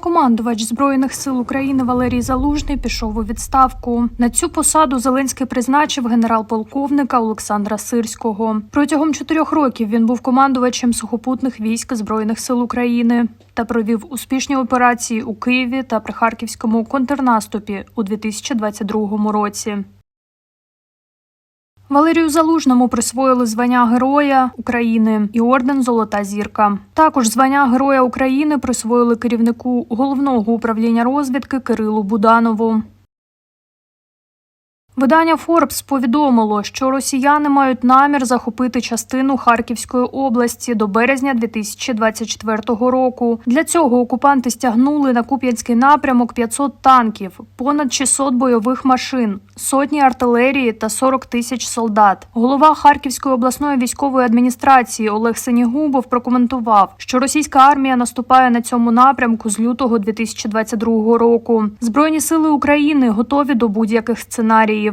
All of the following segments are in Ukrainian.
Головнокомандувач збройних сил України Валерій Залужний пішов у відставку. На цю посаду Зеленський призначив генерал-полковника Олександра Сирського. Протягом чотирьох років він був командувачем сухопутних військ збройних сил України та провів успішні операції у Києві та при харківському контрнаступі у 2022 році. Валерію Залужному присвоїли звання Героя України і орден Золота зірка. Також звання Героя України присвоїли керівнику головного управління розвідки Кирилу Буданову. Видання Forbes повідомило, що росіяни мають намір захопити частину Харківської області до березня 2024 року. Для цього окупанти стягнули на Куп'янський напрямок 500 танків, понад 600 бойових машин, сотні артилерії та 40 тисяч солдат. Голова Харківської обласної військової адміністрації Олег Сенігубов прокоментував, що російська армія наступає на цьому напрямку з лютого 2022 року. Збройні сили України готові до будь-яких сценаріїв.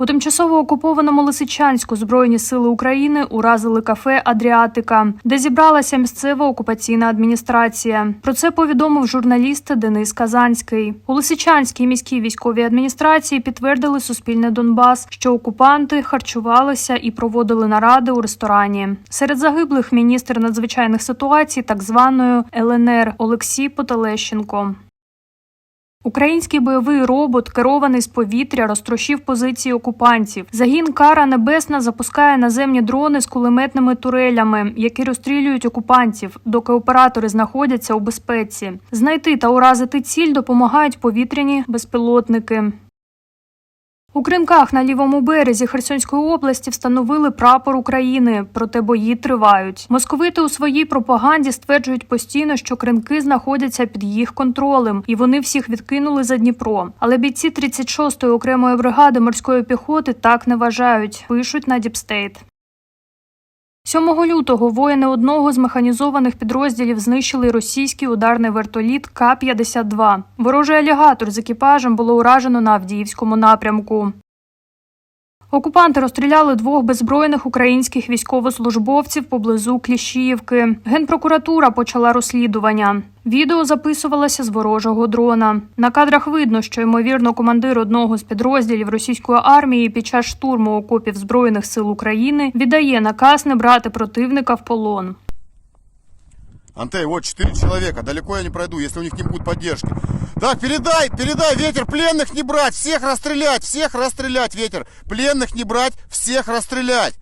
У тимчасово окупованому Лисичанську Збройні сили України уразили кафе Адріатика, де зібралася місцева окупаційна адміністрація. Про це повідомив журналіст Денис Казанський. У Лисичанській міській військовій адміністрації підтвердили Суспільне Донбас, що окупанти харчувалися і проводили наради у ресторані. Серед загиблих міністр надзвичайних ситуацій, так званої ЛНР Олексій Потелещенко. Український бойовий робот, керований з повітря, розтрощив позиції окупантів. Загін Кара Небесна запускає наземні дрони з кулеметними турелями, які розстрілюють окупантів, доки оператори знаходяться у безпеці. Знайти та уразити ціль допомагають повітряні безпілотники. У Кримках на лівому березі Херсонської області встановили прапор України, проте бої тривають. Московити у своїй пропаганді стверджують постійно, що Кримки знаходяться під їх контролем, і вони всіх відкинули за Дніпро. Але бійці 36-ї окремої бригади морської піхоти так не вважають. Пишуть на Діпстейт. 7 лютого воїни одного з механізованих підрозділів знищили російський ударний вертоліт К-52. Ворожий алігатор з екіпажем було уражено на Авдіївському напрямку. Окупанти розстріляли двох беззбройних українських військовослужбовців поблизу Кліщіївки. Генпрокуратура почала розслідування. Відео записувалося з ворожого дрона. На кадрах видно, що ймовірно командир одного з підрозділів російської армії під час штурму окопів збройних сил України віддає наказ не брати противника в полон. Антей, вот четыре человека, далеко я не пройду, если у них не будет поддержки. Так, передай, передай, ветер, пленных не брать, всех расстрелять, всех расстрелять, ветер. Пленных не брать, всех расстрелять.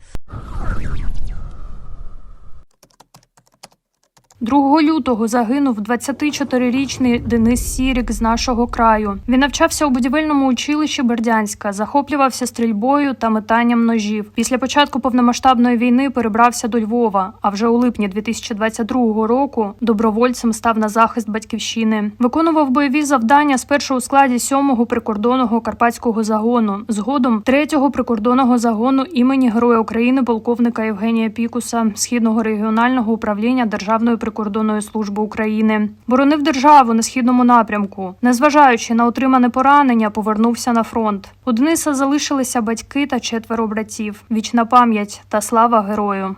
2 лютого загинув 24-річний Денис Сірік з нашого краю. Він навчався у будівельному училищі Бердянська, захоплювався стрільбою та метанням ножів. Після початку повномасштабної війни перебрався до Львова. А вже у липні 2022 року добровольцем став на захист батьківщини. Виконував бойові завдання спершу у складі 7-го прикордонного карпатського загону, згодом 3-го прикордонного загону імені Героя України полковника Євгенія Пікуса, східного регіонального управління Державної прикордонної служби України. Боронив державу на східному напрямку. Незважаючи на отримане поранення, повернувся на фронт. У Дениса залишилися батьки та четверо братів. Вічна пам'ять та слава герою.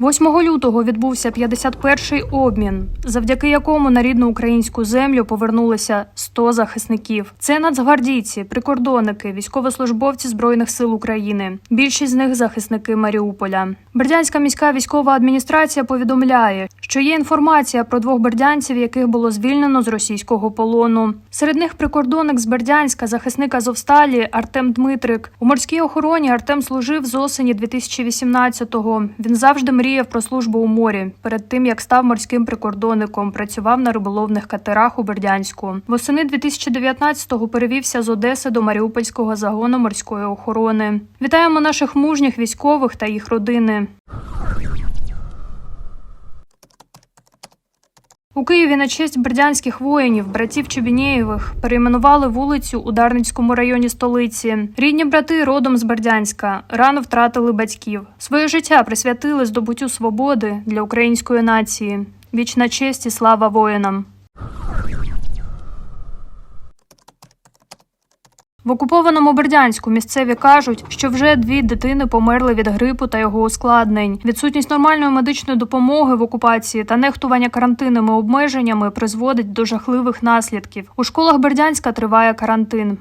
8 лютого відбувся 51-й обмін, завдяки якому на рідну українську землю повернулися 100 захисників. Це нацгвардійці, прикордонники, військовослужбовці збройних сил України. Більшість з них захисники Маріуполя. Бердянська міська військова адміністрація повідомляє, що є інформація про двох бердянців, яких було звільнено з російського полону. Серед них прикордонник з Бердянська, захисник Азовсталі Артем Дмитрик. У морській охороні Артем служив з осені 2018-го. Він завжди мріяв про службу у морі. Перед тим як став морським прикордонником, працював на риболовних катерах у Бердянську. Восени 2019-го перевівся з Одеси до Маріупольського загону морської охорони. Вітаємо наших мужніх військових та їх родини. У Києві на честь бердянських воїнів, братів Чебінєєвих, перейменували вулицю у Дарницькому районі столиці. Рідні брати родом з Бердянська рано втратили батьків. Своє життя присвятили здобуттю свободи для української нації. Вічна честь і слава воїнам. В окупованому Бердянську місцеві кажуть, що вже дві дитини померли від грипу та його ускладнень. Відсутність нормальної медичної допомоги в окупації та нехтування карантинними обмеженнями призводить до жахливих наслідків. У школах Бердянська триває карантин.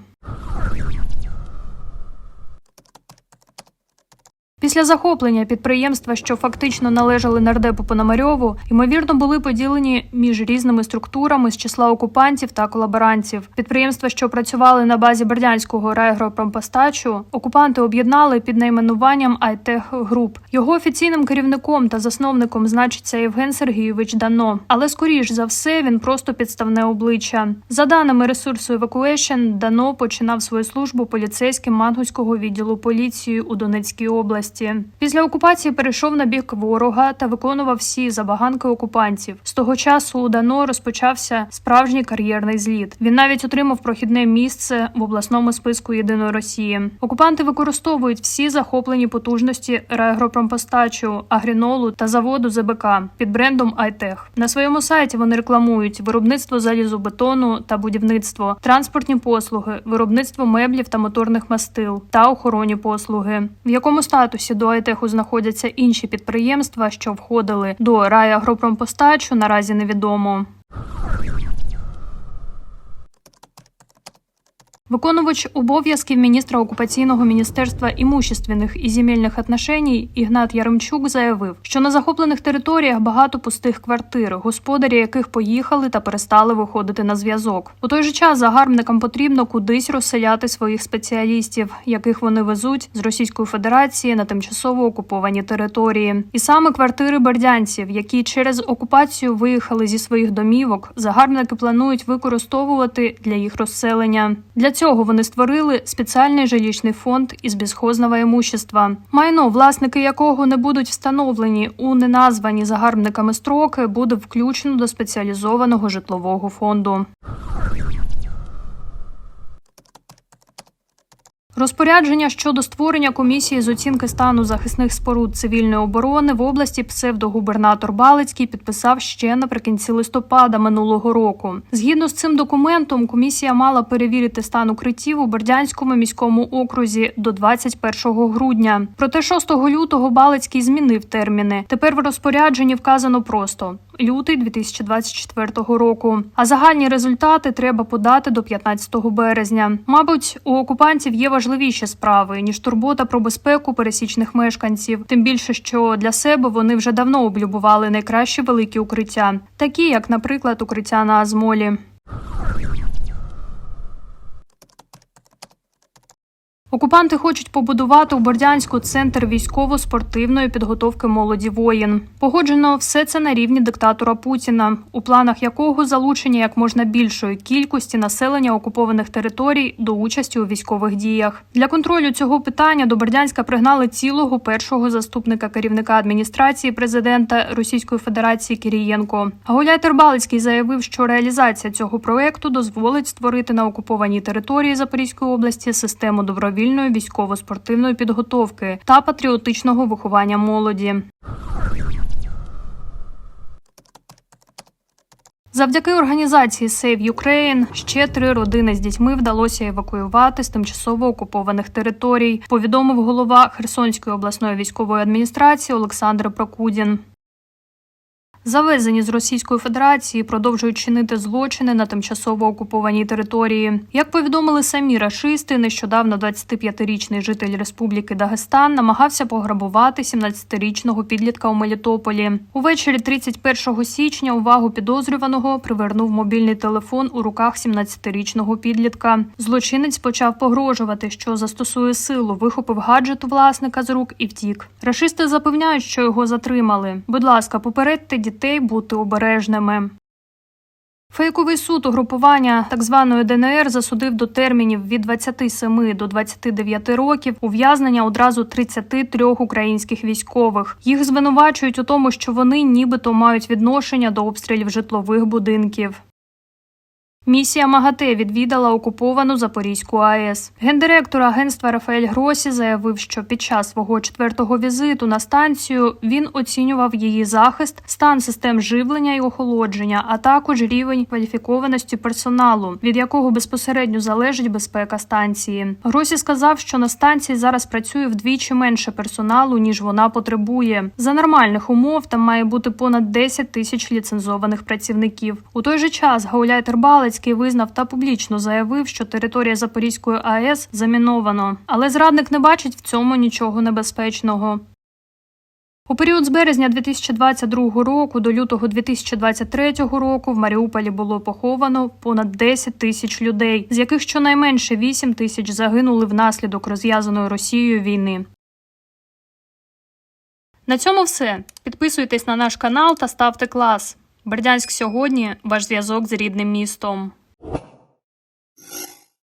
Після захоплення підприємства, що фактично належали нардепу Пономарьову, ймовірно були поділені між різними структурами з числа окупантів та колаборантів. Підприємства, що працювали на базі Бердянського райгропромпостачу, окупанти об'єднали під найменуванням Айтех Груп. Його офіційним керівником та засновником значиться Євген Сергійович Дано. Але скоріш за все він просто підставне обличчя. За даними ресурсу Evacuation, Дано починав свою службу поліцейським Мангуського відділу поліції у Донецькій області. Після окупації перейшов на бік ворога та виконував всі забаганки окупантів. З того часу у Дано розпочався справжній кар'єрний зліт. Він навіть отримав прохідне місце в обласному списку єдиної Росії. Окупанти використовують всі захоплені потужності райгропромпостачу, агрінолу та заводу ЗБК під брендом Айтех. На своєму сайті вони рекламують виробництво залізобетону та будівництво, транспортні послуги, виробництво меблів та моторних мастил та охоронні послуги. В якому статусі до Айтеху знаходяться інші підприємства, що входили до райагропромпостачу, наразі невідомо. Виконувач обов'язків міністра окупаційного міністерства імущественних і земельних отношеній Ігнат Яремчук заявив, що на захоплених територіях багато пустих квартир, господарі яких поїхали та перестали виходити на зв'язок. У той же час загарбникам потрібно кудись розселяти своїх спеціалістів, яких вони везуть з Російської Федерації на тимчасово окуповані території. І саме квартири бердянців, які через окупацію виїхали зі своїх домівок, загарбники планують використовувати для їх розселення. Для цього вони створили спеціальний жилищний фонд із безхозного імущества, майно, власники якого не будуть встановлені у неназвані загарбниками строки, буде включено до спеціалізованого житлового фонду. Розпорядження щодо створення комісії з оцінки стану захисних споруд цивільної оборони в області псевдогубернатор Балицький підписав ще наприкінці листопада минулого року. Згідно з цим документом, комісія мала перевірити стан укриттів у Бердянському міському окрузі до 21 грудня. Проте 6 лютого Балицький змінив терміни. Тепер в розпорядженні вказано просто лютий 2024 року. А загальні результати треба подати до 15 березня. Мабуть, у окупантів є важливіші справи ніж турбота про безпеку пересічних мешканців. Тим більше, що для себе вони вже давно облюбували найкращі великі укриття, такі як, наприклад, укриття на Азмолі. Окупанти хочуть побудувати у Бордянську центр військово-спортивної підготовки молоді воїн. Погоджено все це на рівні диктатора Путіна, у планах якого залучення як можна більшої кількості населення окупованих територій до участі у військових діях. Для контролю цього питання до Бердянська пригнали цілого першого заступника керівника адміністрації президента Російської Федерації Кирієнко. Гуляй Тербалицький заявив, що реалізація цього проекту дозволить створити на окупованій території Запорізької області систему добровільної військово-спортивної підготовки та патріотичного виховання молоді. Завдяки організації Save Ukraine ще три родини з дітьми вдалося евакуювати з тимчасово окупованих територій. Повідомив голова Херсонської обласної військової адміністрації Олександр Прокудін. Завезені з Російської Федерації продовжують чинити злочини на тимчасово окупованій території. Як повідомили самі рашисти, нещодавно 25-річний житель Республіки Дагестан намагався пограбувати 17-річного підлітка у Мелітополі. Увечері 31 січня увагу підозрюваного привернув мобільний телефон у руках 17-річного підлітка. Злочинець почав погрожувати, що застосує силу, вихопив гаджет у власника з рук і втік. Рашисти запевняють, що його затримали. Будь ласка, попередьте дітей бути обережними. Фейковий суд угрупування так званої ДНР засудив до термінів від 27 до 29 років ув'язнення одразу 33 українських військових. Їх звинувачують у тому, що вони нібито мають відношення до обстрілів житлових будинків. Місія МАГАТЕ відвідала окуповану Запорізьку АЕС. Гендиректор агентства Рафаель Гросі заявив, що під час свого четвертого візиту на станцію він оцінював її захист, стан систем живлення і охолодження, а також рівень кваліфікованості персоналу, від якого безпосередньо залежить безпека станції. Гросі сказав, що на станції зараз працює вдвічі менше персоналу ніж вона потребує. За нормальних умов там має бути понад 10 тисяч ліцензованих працівників. У той же час Гауляй Тербалецький визнав та публічно заявив, що територія Запорізької АЕС заміновано. Але зрадник не бачить в цьому нічого небезпечного. У період з березня 2022 року до лютого 2023 року в Маріуполі було поховано понад 10 тисяч людей, з яких щонайменше 8 тисяч загинули внаслідок розв'язаної Росією війни. На цьому все. Підписуйтесь на наш канал та ставте клас. Бердянськ сьогодні ваш зв'язок з рідним містом.